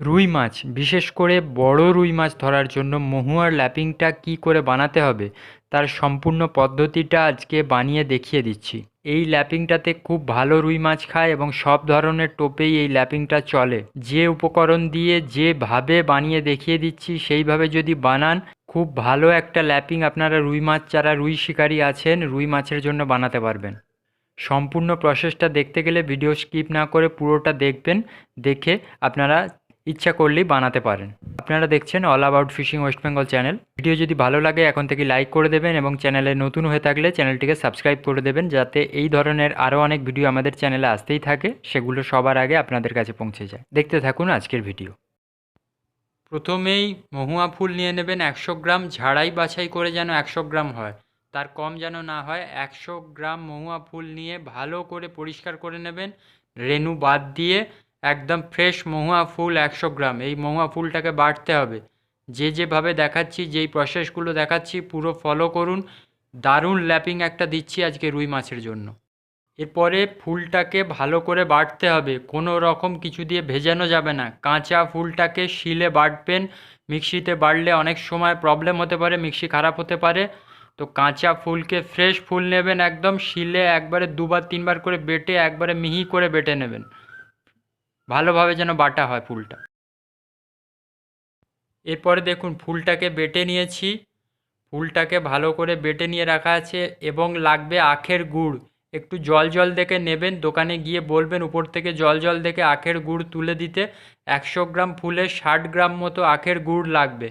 রুই মাছ, বিশেষ করে বড় রুই মাছ ধরার জন্য মহুয়ার ল্যাপিংটা কী করে বানাতে হবে, তার সম্পূর্ণ পদ্ধতিটা আজকে বানিয়ে দেখিয়ে দিচ্ছি। এই ল্যাপিংটাতে খুব ভালো রুই মাছ খায় এবং সব ধরনের টোপেই এই ল্যাপিংটা চলে। যে উপকরণ দিয়ে যেভাবে বানিয়ে দেখিয়ে দিচ্ছি, সেইভাবে যদি বানান, খুব ভালো একটা ল্যাপিং আপনারা রুই মাছ, যারা রুই শিকারী আছেন, রুই মাছের জন্য বানাতে পারবেন। সম্পূর্ণ প্রসেসটা দেখতে গেলে ভিডিও স্কিপ না করে পুরোটা দেখবেন, দেখে আপনারা ইচ্ছা করলেই বানাতে পারেন। আপনারা দেখছেন all about fishing West Bengal channel video যদি ভালো লাগে, এখন থেকে লাইক করে দেবেন এবং চ্যানেলে নতুন হয়ে থাকলে চ্যানেলটিকে সাবস্ক্রাইব করে দেবেন যাতে এই ধরনের আরও অনেক ভিডিও আমাদের চ্যানেলে আসতেই থাকে। সেগুলো সবার আগে আপনাদের কাছে পৌঁছে যায়। দেখতে থাকুন আজকের ভিডিও প্রথমেই মহুয়া ফুল নিয়ে নেবেন একশো গ্রাম, ঝাড়াই বাছাই করে যেন একশো গ্রাম হয়। তার কম যেন না হয়, একশো গ্রাম মহুয়া ফুল নিয়ে ভালো করে পরিষ্কার করে নেবেন। রেনু বাদ দিয়ে একদম ফ্রেশ মহুয়া ফুল একশো গ্রাম। এই মহুয়া ফুলটাকে বাটতে হবে। যে যেভাবে দেখাচ্ছি, যেই প্রসেসগুলো দেখাচ্ছি, পুরো ফলো করুন। দারুণ ল্যাপিং একটা দিচ্ছি আজকে রুই মাছের জন্য। এরপরে ফুলটাকে ভালো করে বাটতে হবে। কোনো রকম কিছু দিয়ে ভেজানো যাবে না। কাঁচা ফুলটাকে শিলে বাটবেন। মিক্সিতে বাটলে অনেক সময় প্রবলেম হতে পারে, মিক্সি খারাপ হতে পারে। তো কাঁচা ফুলকে ফ্রেশ ফুল নেবেন একদম শিলে একবারে দুবার, তিনবার করে বেটে একবারে মিহি করে বেটে নেবেন। ভালোভাবে যেন বাটা হয় ফুলটা। এরপরে দেখুন, ফুলটাকে বেটে নিয়েছি। ফুলটাকে ভালো করে বেটে নিয়ে রাখা আছে এবং লাগবে আখের গুড়। একটু জল জল দেখে নেবেন, দোকানে গিয়ে বলবেন উপর থেকে জল জল দেখে আখের গুড় তুলে দিতে। একশো গ্রাম ফুলে ষাট গ্রাম মতো আখের গুড় লাগবে।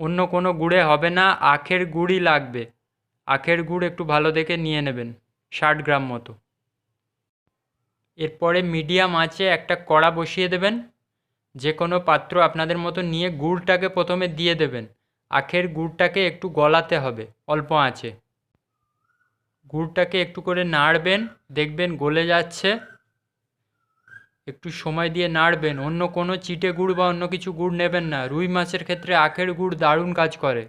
অন্য কোনো গুড়ে হবে না, আখের গুড়ই লাগবে। আখের গুড় একটু ভালো দেখে নিয়ে নেবেন, ষাট গ্রাম মতো। এরপরে মিডিয়াম আঁচে একটা কড়া বসিয়ে দেবেন। যে কোনো পাত্র আপনাদের মতো নিয়ে গুড়টাকে প্রথমে দিয়ে দেবেন। আখের গুড়টাকে একটু গলাতে হবে অল্প আঁচে। গুড়টাকে একটু করে নাড়বেন, দেখবেন গলে যাচ্ছে। একটু সময় দিয়ে নাড়বেন, অন্য কোনো চিটে গুড় বা অন্য কিছু গুড় নেবেন না। রুই মাছের ক্ষেত্রে আখের গুড় দারুণ কাজ করে।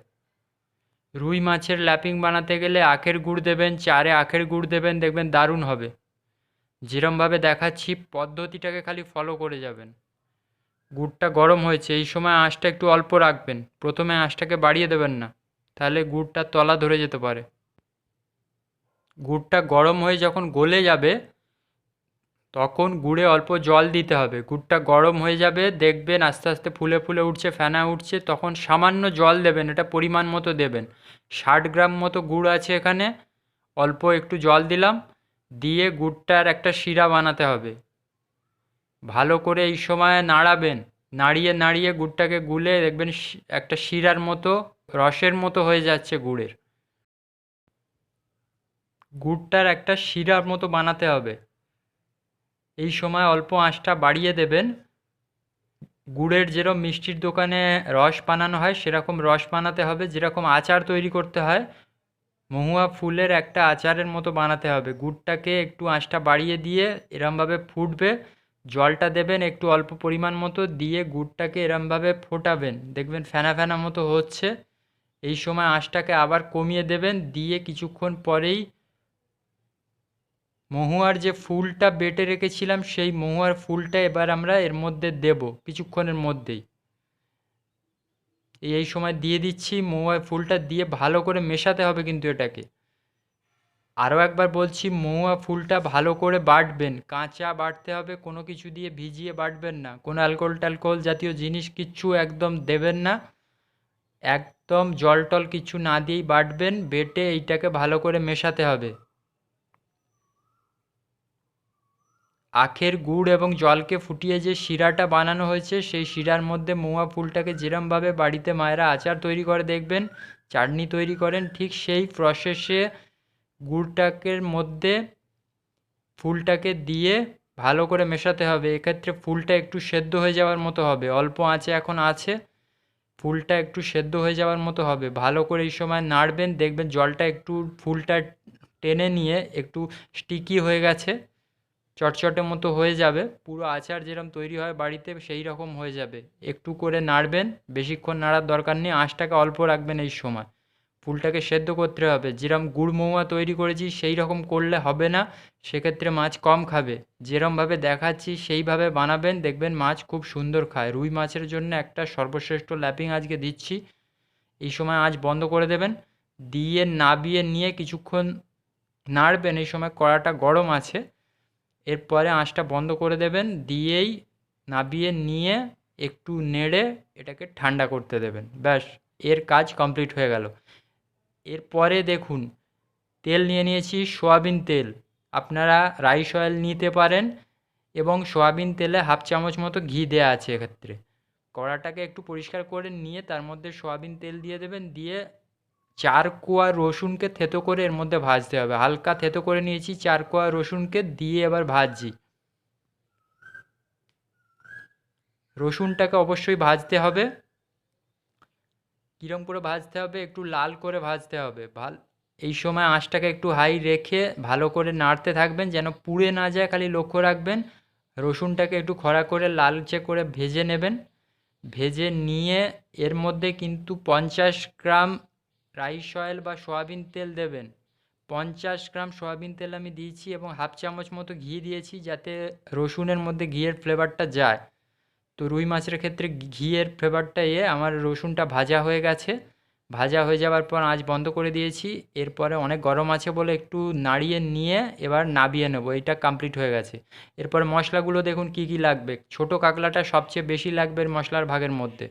রুই মাছের ল্যাপিং বানাতে গেলে আখের গুড় দেবেন, চারে আখের গুড় দেবেন, দেখবেন দারুণ হবে। যেরমভাবে দেখাচ্ছি, পদ্ধতিটাকে খালি ফলো করে যাবেন। গুড়টা গরম হয়েছে, এই সময় আঁচটা একটু অল্প রাখবেন। প্রথমে আঁচটাকে বাড়িয়ে দেবেন না, তাহলে গুড়টা তলা ধরে যেতে পারে। গুড়টা গরম হয়ে যখন গলে যাবে, তখন গুড়ে অল্প জল দিতে হবে। গুড়টা গরম হয়ে যাবে, দেখবেন আস্তে আস্তে ফুলে ফুলে উঠছে, ফেনা উঠছে, তখন সামান্য জল দেবেন, এটা পরিমাণ মতো দেবেন। ষাট গ্রাম মতো গুড় আছে এখানে, অল্প একটু জল দিলাম দিয়ে গুড়টার একটা শিরা বানাতে হবে। ভালো করে এই সময় নাড়াবেন। নাড়িয়ে নাড়িয়ে গুড়টাকে গুলে দেখবেন একটা শিরার মতো, রসের মতো হয়ে যাচ্ছে গুড়ের। গুড়টার একটা শিরার মতো বানাতে হবে। এই সময় অল্প আঁচটা বাড়িয়ে দেবেন। গুড়ের যেরকম মিষ্টির দোকানে রস বানানো হয়, সেরকম রস বানাতে হবে, যেরকম আচার তৈরি করতে হয় মহুয়া ফুলের একটা আচারের মতো বানাতে হবে। গুড়টাকে একটু আঁচটা বাড়িয়ে দিয়ে এরমভাবে ফুটবে। জলটা দেবেন একটু অল্প পরিমাণ মতো দিয়ে গুড়টাকে এরমভাবে ফোটাবেন। দেখবেন ফেনা ফেনা মতো হচ্ছে। এই সময় আঁচটাকে আবার কমিয়ে দেবেন। দিয়ে কিছুক্ষণ পরেই মহুয়ার যে ফুলটা বেটে রেখেছিলাম, সেই মহুয়ার ফুলটা এবার আমরা এর মধ্যে দেব, কিছুক্ষণের মধ্যেই। এই সময় দিয়ে দিচ্ছি মহুয়ার ফুলটা দিয়ে ভালো করে মেশাতে হবে কিন্তু এটাকে। আরও একবার বলছি মৌয়া ফুলটা ভালো করে বাটবেন, কাঁচা বাটতে হবে, কোনো কিছু দিয়ে ভিজিয়ে বাটবেন না। কোনো অ্যালকোহল ট্যালকোহল জাতীয় জিনিস কিচ্ছু একদম দেবেন না। একদম জল টল কিছু না দিয়েই বাটবেন, বেটে এইটাকে ভালো করে মেশাতে হবে। আখের গুড় এবং জলকে ফুটিয়ে যে শিরাটা বানানো হয়েছে, সেই শিরার মধ্যে মহুয়া ফুলটাকে যেরমভাবে বাড়িতে মায়েরা আচার তৈরি করে দেখবেন, চাটনি তৈরি করেন, ঠিক সেই প্রসেসে গুড়টাকে মধ্যে ফুলটাকে দিয়ে ভালো করে মেশাতে হবে। এক্ষেত্রে ফুলটা একটু সেদ্ধ হয়ে যাওয়ার মতো হবে। অল্প আঁচে এখন আছে। ফুলটা একটু সেদ্ধ হয়ে যাওয়ার মতো হবে। ভালো করে এই সময় নাড়বেন, দেখবেন জলটা একটু ফুলটা টেনে নিয়ে একটু স্টিকি হয়ে গেছে। চটচটে মতো হয়ে যাবে। পুরো আচার যেরকম তৈরি হয় বাড়িতে সেই রকম হয়ে যাবে। একটু করে নাড়বেন, বেশিক্ষণ নাড়ার দরকার নেই, আঁচটাকে অল্প রাখবেন এই সময়। ফুলটাকে সেদ্ধ করতে হবে। যেরকম গুড় মৌয়া তৈরি করেছি সেই রকম করলে হবে না, সেক্ষেত্রে মাছ কম খাবে। যেরমভাবে দেখাচ্ছি সেইভাবে বানাবেন, দেখবেন মাছ খুব সুন্দর খায়। রুই মাছের জন্য একটা সর্বশ্রেষ্ঠ ল্যাপিং আজকে দিচ্ছি। এই সময় আজ বন্ধ করে দেবেন। দিয়ে নাবিয়ে নিয়ে কিছুক্ষণ নাড়বেন। এই সময় কড়াটা গরম আছে। এরপরে আঁচটা বন্ধ করে দেবেন, দিয়েই নাবিয়ে নিয়ে একটু নেড়ে এটাকে ঠান্ডা করতে দেবেন। ব্যাস, এর কাজ কমপ্লিট হয়ে গেল। এরপরে দেখুন, তেল নিয়ে নিয়েছি সোয়াবিন তেল। আপনারা রাইস অয়েল নিতে পারেন এবং সোয়াবিন তেলে হাফ চামচ মতো ঘি দেওয়া আছে এক্ষেত্রে। কড়াটাকে একটু পরিষ্কার করে নিয়ে তার মধ্যে সোয়াবিন তেল দিয়ে দেবেন, দিয়ে চার কোয়া রসুনকে থেতো করে এর মধ্যে ভাজতে হবে। হালকা থেতো করে নিয়েছি, চার কোয়া রসুনকে দিয়ে এবার ভাজছি। রসুনটাকে অবশ্যই ভাজতে হবে। কীরম করে ভাজতে হবে? একটু লাল করে ভাজতে হবে। ভালো, এই সময় আঁচটাকে একটু হাই রেখে ভালো করে নাড়তে থাকবেন, যেন পুড়ে না যায়, খালি লক্ষ্য রাখবেন। রসুনটাকে একটু খরা করে লালচে করে ভেজে নেবেন। ভেজে নিয়ে এর মধ্যে কিন্তু পঞ্চাশ গ্রাম রাইস অয়েল বা সয়াবিন তেল দেবেন। পঞ্চাশ গ্রাম সয়াবিন তেল আমি দিয়েছি এবং হাফ চামচ মতো ঘি দিয়েছি যাতে রসুনের মধ্যে ঘিয়ের ফ্লেভারটা যায়। তো রুই মাছের ক্ষেত্রে ঘিয়ের ফ্লেভারটা এ, আমার রসুনটা ভাজা হয়ে গেছে। ভাজা হয়ে যাওয়ার পর আঁচ বন্ধ করে দিয়েছি। এরপরে অনেক গরম আছে বলে একটু নাড়িয়ে নিয়ে এবার নাবিয়ে নেব। এটা কমপ্লিট হয়ে গেছে। এরপর মশলাগুলো দেখুন কি কি লাগবে। ছোট কাকলাটা সবচেয়ে বেশি লাগবে মশলার ভাগের মধ্যে।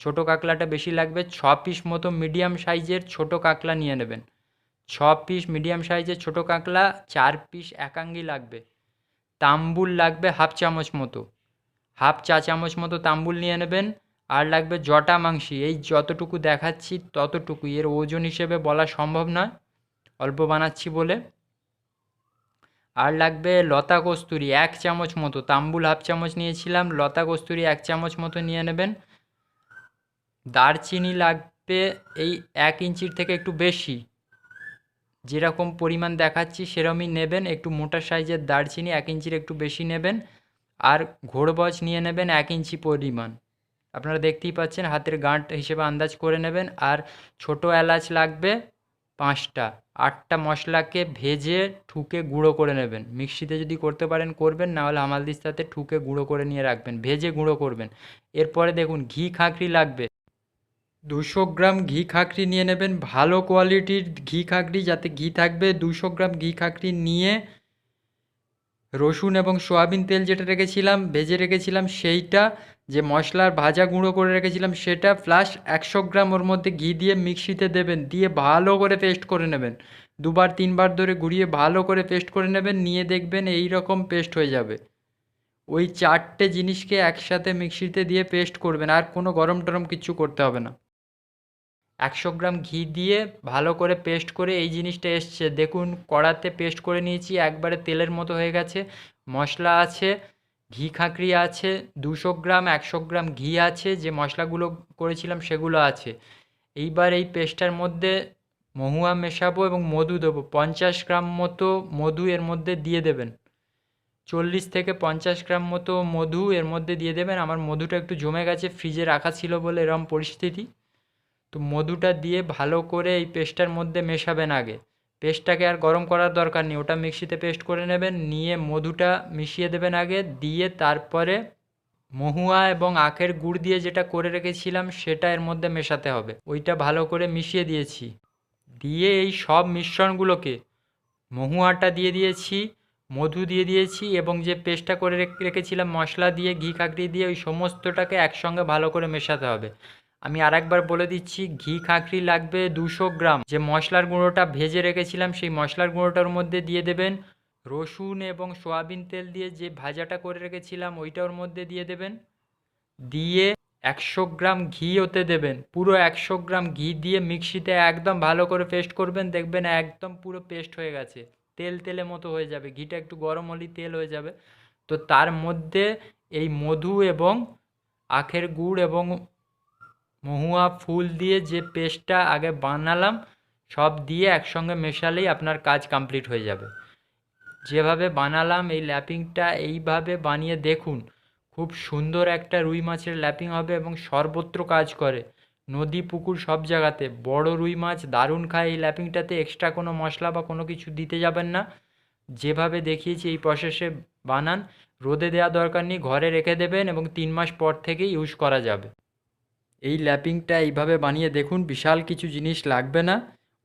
ছোট কাঁকলাটা বেশি লাগবে, ছ পিস মতো মিডিয়াম সাইজের ছোট কাঁকলা নিয়ে নেবেন। ছ পিস মিডিয়াম সাইজের ছোট কাঁকলা, চার পিস একাঙ্গি লাগবে। তাম্বুল লাগবে হাফ চামচ মতো। হাফ চা চামচ মতো তাম্বুল নিয়ে নেবেন। আর লাগবে জটা মাংসি, এই যতটুকু দেখাচ্ছি ততটুকু এর ওজন হিসেবে বলা সম্ভব নয়, অল্প বানাচ্ছি বলে। আর লাগবে লতা কস্তুরি, এক চামচ মতো, তাম্বুল হাফ চামচ নিয়েছিলাম, লতা কস্তুরি এক চামচ মতো নিয়ে নেবেন। দারচিনি লাগবে এই এক ইঞ্চির থেকে একটু বেশি। যেরকম পরিমাণ দেখাচ্ছি সেরকমই নেবেন। একটু মোটা সাইজের দারচিনি এক ইঞ্চির একটু বেশি নেবেন। আর ঘোড়বচ নিয়ে নেবেন এক ইঞ্চি পরিমাণ। আপনারা দেখতেই পাচ্ছেন, হাতের গাঁট হিসেবে আন্দাজ করে নেবেন। আর ছোট এলাচ লাগবে পাঁচটা। আটটা মশলাকে ভেজে ঠুকে গুঁড়ো করে নেবেন। মিক্সিতে যদি করতে পারেন, করবেন। না হলে হামালদিস্তাতে ঠুকে গুঁড়ো করে নিয়ে রাখবেন। ভেজে গুঁড়ো করবেন। এরপরে দেখুন, ঘি খাঁকরি লাগবে। দুশো গ্রাম ঘি খাঁকরি নিয়ে নেবেন। ভালো কোয়ালিটির ঘি খাঁকরি যাতে ঘি থাকবে, দুশো গ্রাম ঘি খাঁকরি নিয়ে রসুন এবং সোয়াবিন তেল যেটা রেখেছিলাম, ভেজে রেখেছিলাম সেইটা, যে মশলার ভাজা গুঁড়ো করে রেখেছিলাম সেটা প্লাস একশো গ্রাম ওর মধ্যে ঘি দিয়ে মিক্সিতে দেবেন, দিয়ে ভালো করে পেস্ট করে নেবেন। দুবার, তিনবার ধরে ঘুরিয়ে ভালো করে পেস্ট করে নেবেন, নিয়ে দেখবেন এই রকম পেস্ট হয়ে যাবে। ওই চারটে জিনিসকে একসাথে মিক্সিতে দিয়ে পেস্ট করবেন, আর কোনো গরম টরম কিছু করতে হবে না। একশো গ্রাম ঘি দিয়ে ভালো করে পেস্ট করে এই জিনিসটা এসছে। দেখুন, কড়াতে পেস্ট করে নিয়েছি, একবারে তেলের মতো হয়ে গেছে। মশলা আছে, ঘি খাঁকরি আছে, দুশো গ্রাম, একশো গ্রাম ঘি আছে, যে মশলাগুলো করেছিলাম সেগুলো আছে। এইবার এই পেস্টটার মধ্যে মহুয়া মেশাবো এবং মধু দেবো। পঞ্চাশ গ্রাম মতো মধু এর মধ্যে দিয়ে দেবেন। চল্লিশ থেকে পঞ্চাশ গ্রাম মতো মধু এর মধ্যে দিয়ে দেবেন। আমার মধুটা একটু জমে গেছে, ফ্রিজে রাখা ছিল বলে এরম পরিস্থিতি। তো মধুটা দিয়ে ভালো করে এই পেস্টটার মধ্যে মেশাবেন আগে। পেস্টটাকে আর গরম করার দরকার নেই, ওটা মিক্সিতে পেস্ট করে নেবেন, নিয়ে মধুটা মিশিয়ে দেবেন আগে, দিয়ে তারপরে মহুয়া এবং আখের গুড় দিয়ে যেটা করে রেখেছিলাম সেটা এর মধ্যে মেশাতে হবে। ওইটা ভালো করে মিশিয়ে দিয়েছি। দিয়ে এই সব মিশ্রণগুলোকে মহুয়াটা দিয়ে দিয়েছি, মধু দিয়ে দিয়েছি এবং যে পেস্টটা করে রেখেছিলাম মশলা দিয়ে, ঘি, কাকড়ি দিয়ে ওই সমস্তটাকে একসঙ্গে ভালো করে মেশাতে হবে। আমি আরেকবার বলে দিচ্ছি, ঘি খাঁকরি লাগবে দুশো গ্রাম। যে মশলার গুঁড়োটা ভেজে রেখেছিলাম, সেই মশলার গুঁড়োটার মধ্যে দিয়ে দেবেন রসুন এবং সোয়াবিন তেল দিয়ে যে ভাজাটা করে রেখেছিলাম ওইটা ওর মধ্যে দিয়ে দেবেন। দিয়ে একশো গ্রাম ঘি ওতে দেবেন। পুরো একশো গ্রাম ঘি দিয়ে মিক্সিতে একদম ভালো করে পেস্ট করবেন, দেখবেন একদম পুরো পেস্ট হয়ে গেছে। তেল তেলে মতো হয়ে যাবে, ঘিটা একটু গরম হলেই তেল হয়ে যাবে। তো তার মধ্যে এই মধু এবং আখের গুড় এবং মহুয়া ফুল দিয়ে যে পেস্টটা আগে বানালাম, সব দিয়ে একসঙ্গে মেশালেই আপনার কাজ কমপ্লিট হয়ে যাবে। যেভাবে বানালাম এই ল্যাপিংটা এইভাবে বানিয়ে দেখুন, খুব সুন্দর একটা রুই মাছের ল্যাপিং হবে এবং সর্বত্র কাজ করে। নদী, পুকুর সব জায়গাতে। বড় রুই মাছ দারুণ খায় এই ল্যাপিংটাতে, এক্সট্রা কোনো মশলা বা কোনো কিছু দিতে যাবেন না। যেভাবে দেখিয়েছি এই প্রসেসে বানান, রোদে দেওয়া দরকার নেই, ঘরে রেখে দেবেন এবং তিন মাস পর থেকেই ইউজ করা যাবে। এই ল্যাপিংটা এইভাবে বানিয়ে দেখুন, বিশাল কিছু জিনিস লাগবে না,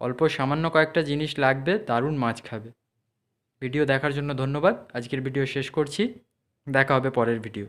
অল্প সামান্য কয়েকটা জিনিস লাগবে, দারুণ মাছ খাবে। ভিডিও দেখার জন্য ধন্যবাদ। আজকের ভিডিও শেষ করছি। দেখা হবে পরের ভিডিও।